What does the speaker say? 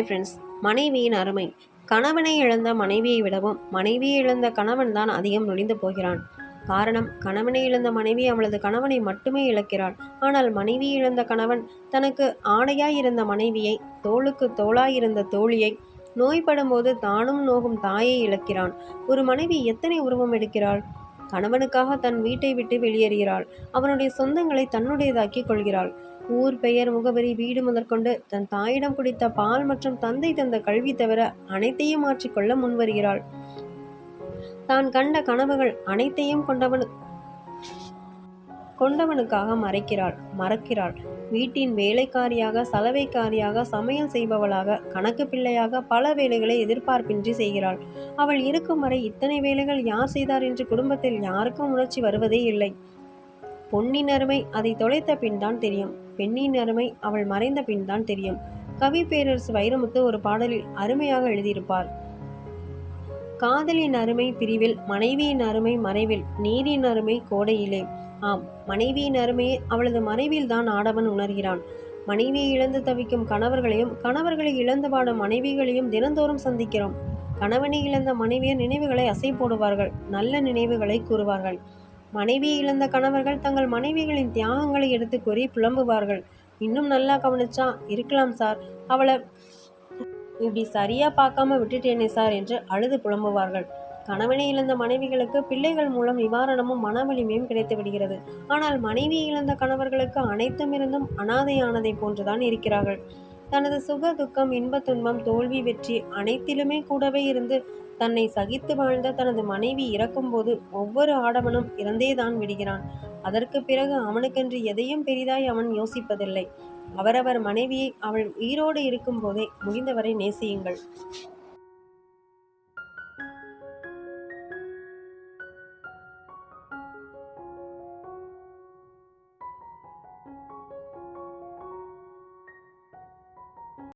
Hi friends மனைவியின் அருமை. கணவனை இழந்த மனைவியை விடவும் மனைவியை இழந்த கணவன் தான் அதிகம் நொடிந்து போகிறான். காரணம் கணவனை இழந்த மனைவி அவளது கணவனை மட்டுமே இழக்கிறாள். ஆனால் மனைவி இழந்த கணவன் தனக்கு ஆடையாய் இருந்த மனைவியை தோளுக்கு தோளாய் இருந்த தோழியை நோய்படும்போது தானும் நோகும் தாயை இழக்கிறான். ஒரு மனைவி எத்தனை உருவம் எடுக்கிறாள்? கணவனுக்காக தன் வீட்டை விட்டு வெளியேறுகிறாள். அவனுடைய சொந்தங்களை தன்னுடையதாக்கிக் கொள்கிறாள். ஊர் பெயர் முகவரி வீடு முதற்கொண்டு தன் தாயிடம் குடித்த பால் மற்றும் தந்தை தந்த கல்வி தவிர அனைத்தையும் மாற்றிக்கொள்ள முன்வருகிறாள். தான் கண்ட கனவுகள் அனைத்தையும் கொண்டவனு கொண்டவனுக்காக மறைக்கிறாள் மறக்கிறாள். வீட்டின் வேலைக்காரியாக சலவைக்காரியாக சமையல் செய்பவளாக கணக்கு பிள்ளையாக பல வேலைகளை எதிர்பார்ப்பின்றி செய்கிறாள். அவள் இருக்கும் வரை இத்தனை வேலைகள் யார் செய்தார் என்று குடும்பத்தில் யாருக்கும் உணர்ச்சி வருவதே இல்லை. பொன்னின் அருமை அதை தொலைத்த பின் தான் தெரியும். பெண்ணின் அருமை அவள் மறைந்த பின் தான் தெரியும். கவி பேரரசு வைரமுத்து ஒரு பாடலில் அருமையாக எழுதியிருப்பார். காதலின் அருமை பிரிவில் மனைவியின் அருமை மறைவில் நீரின் அருமை கோடையிலே. ஆம் மனைவியின் அருமையை அவளது மறைவில் தான் ஆடவன் உணர்கிறான். மனைவியை இழந்து தவிக்கும் கணவர்களையும் கணவர்களை இழந்து பாடும் மனைவிகளையும் தினந்தோறும் சந்திக்கிறோம். கணவனை இழந்த மனைவியர் நினைவுகளை அசை போடுவார்கள் நல்ல நினைவுகளை கூறுவார்கள். மனைவியை இழந்த கணவர்கள் தங்கள் மனைவிகளின் தியாகங்களை எடுத்து கூறி புலம்புவார்கள். இன்னும் நல்லா கவனிச்சா இருக்கலாம் சார் அவளை இப்படி சரியா பார்க்காம விட்டுட்டேனே சார் என்று அழுது புலம்புவார்கள். கணவனை இழந்த மனைவிகளுக்கு பிள்ளைகள் மூலம் நிவாரணமும் மன வலிமையும் கிடைத்து விடுகிறது. ஆனால் மனைவியை இழந்த கணவர்களுக்கு அனைத்தும் இருந்தும் அனாதையானதை போன்றுதான் இருக்கிறார்கள். தனது சுக துக்கம் இன்ப துன்பம் தோல்வி வெற்றி அனைத்திலுமே கூடவே இருந்து தன்னை சகித்து வாழ்ந்த தனது மனைவி இறக்கும்போது ஒவ்வொரு ஆடவனும் இறந்தேதான் விடுகிறான். அதற்கு பிறகு அவனுக்கென்று எதையும் பெரிதாய் அவன் யோசிப்பதில்லை. அவரவர் மனைவியை அவள் உயிரோடு இருக்கும்போதே முடிந்தவரை நேசியுங்கள்.